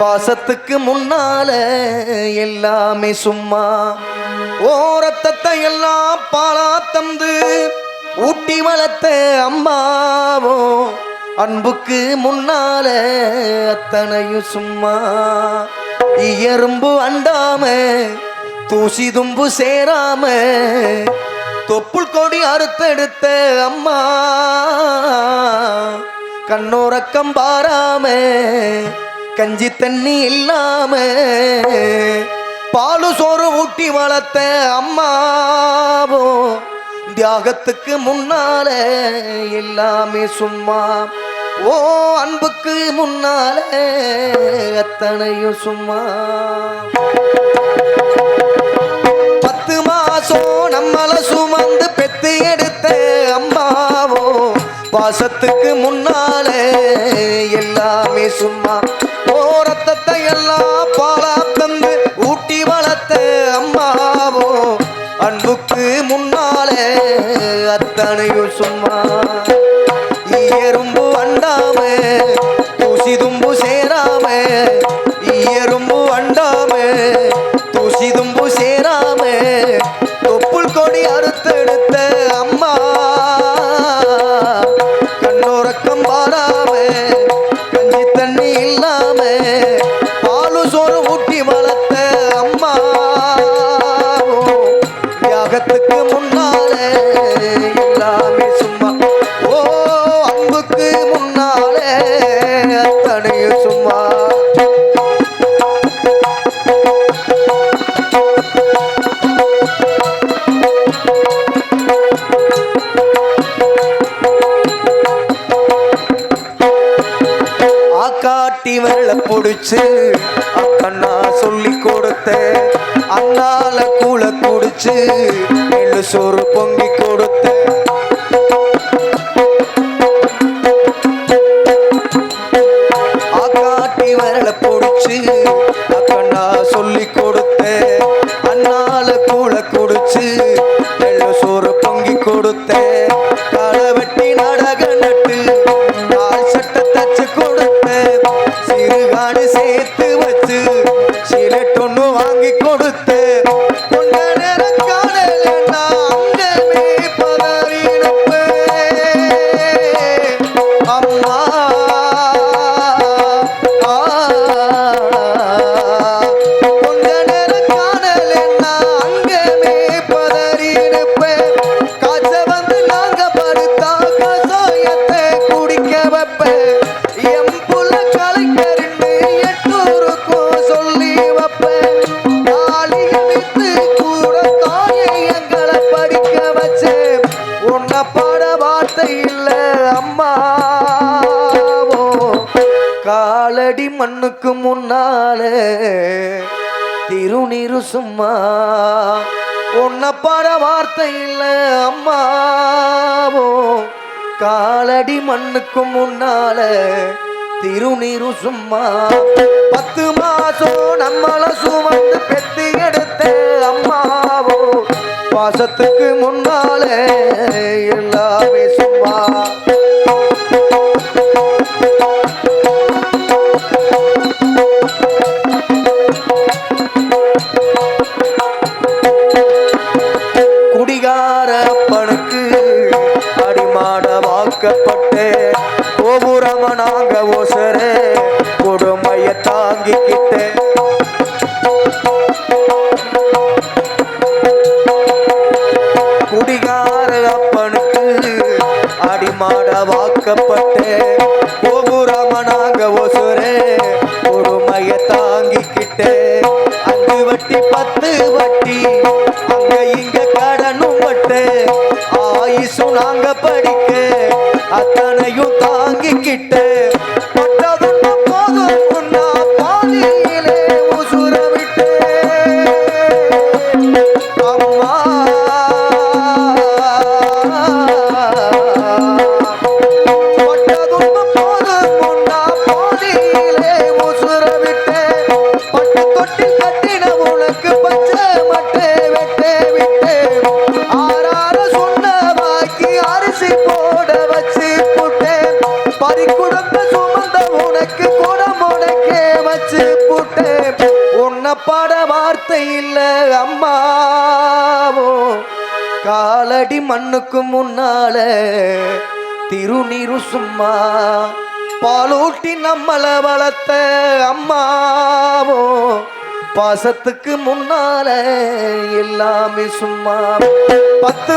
பாசத்துக்கு முன்னால எல்லாமே சும்மா. ஓரத்தத்தை எல்லாம் பாலா தந்து ஊட்டி வளர்த்த அம்மாவோ அன்புக்கு முன்னால அத்தனையும் சும்மா. இயரும்பு அண்டாம தூசி தும்பு சேராம தொப்புள் கொடி அறுத்தெடுத்த அம்மா. கண்ணோரக்கம் பாராம கஞ்சி தண்ணி இல்லாம பாலு சோறு ஊட்டி வளர்த்த அம்மாவோ தியாகத்துக்கு முன்னால எல்லாமே சும்மா. ஓ அன்புக்கு முன்னால அத்தனையும் சும்மா. பத்து மாசம் நம்மள சுமந்து பெத்து எடுத்த பாசத்துக்கு முன்னால எல்லாமே சும்மா. போரத்தத்தை எல்லாம் பாலா தந்து ஊட்டி வளர்த்த அம்மாவோ அன்புக்கு முன்னாலே அத்தனையும் சும்மா. எறும்பு அண்டாம கஞ்சி ஆக்காட்டி வெள்ள புடிச்சு அக்கண்ணா சொல்லி கொடுத்த அண்ணால கூல குடிச்சு நெல்லு சோறு பொங்கி கொடுத்த. ஆக்காட்டி விரல பொடிச்சு அக்கண்ணா சொல்லி வார்த்தை இல்லை அம்மாவோ காலடி மண்ணுக்கு முன்னாலே திருநீரு சும்மா. உன்னை பாட வார்த்தை இல்லை அம்மாவோ காலடி மண்ணுக்கு முன்னால திருநீரு சும்மா. பத்து மாசம் நம்மள சும்மா மாசத்துக்கு முன்னாலே எல்லாமே சும்மா. குடிகார அப்பனுக்கு அடிமாட வாக்கப்பட்டு கோபுரம நாங்க ஓசர வாக்கப்பட்டு கோபுரம ஒசுரே பொறுமைய கொடுமைய தாங்கிக்கிட்டு. அஞ்சு வட்டி பத்து வட்டி அங்க இங்க கடனும் பட்டு ஆயுசு நாங்க படிக்க அத்தனையும் தாங்கிக்கிட்டு. வச்சு போட்டேன். உன்னை பாட வார்த்தை இல்ல அம்மாவோ காலடி மண்ணுக்கு முன்னால திருநீரு சும்மா. பாலூட்டி நம்மள வளர்த்த அம்மாவோ பாசத்துக்கு முன்னால எல்லாமே சும்மா. பத்து